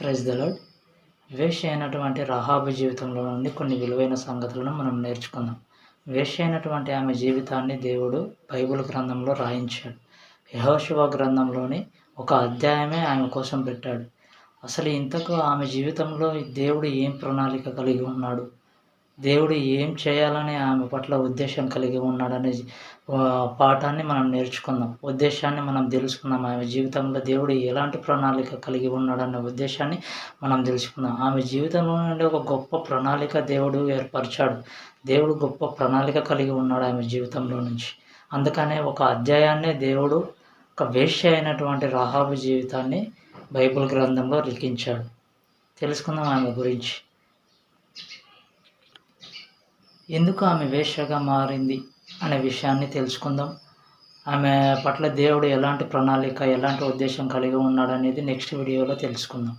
Praise the lord. వేష అయినటువంటి రహాబు జీవితంలో నుండి కొన్ని విలువైన సంగతులను మనం నేర్చుకుందాం. వేష అయినటువంటి ఆమె జీవితాన్ని దేవుడు బైబిల్ గ్రంథంలో రాయించాడు. యహోశివ గ్రంథంలోని ఒక అధ్యాయమే ఆమె కోసం పెట్టాడు. అసలు ఇంతకు ఆమె జీవితంలో దేవుడు ఏం ప్రణాళిక కలిగి ఉన్నాడు? దేవుడు ఏం చేయాలని ఆమె పట్ల ఉద్దేశం కలిగి ఉన్నాడనే పాఠాన్ని మనం నేర్చుకుందాం. ఉద్దేశాన్ని మనం తెలుసుకుందాం. ఆమె జీవితంలో దేవుడు ఎలాంటి ప్రణాళిక కలిగి ఉన్నాడనే ఉద్దేశాన్ని మనం తెలుసుకుందాం. ఆమె జీవితంలో నుండి ఒక గొప్ప ప్రణాళిక దేవుడు ఏర్పరిచాడు. దేవుడు గొప్ప ప్రణాళిక కలిగి ఉన్నాడు ఆమె జీవితంలో నుంచి. అందుకనే ఒక అధ్యాయాన్నే దేవుడు ఒక వేష్య అయినటువంటి రాహాబు జీవితాన్ని బైబిల్ గ్రంథంలో లిఖించాడు. తెలుసుకుందాం ఆమె గురించి. ఎందుకు ఆమె వేశ్యగా మారింది అనే విషయాన్ని తెలుసుకుందాం. ఆమె పట్ల దేవుడు ఎలాంటి ప్రణాళిక ఎలాంటి ఉద్దేశం కలిగి ఉన్నాడనేది నెక్స్ట్ వీడియోలో తెలుసుకుందాం.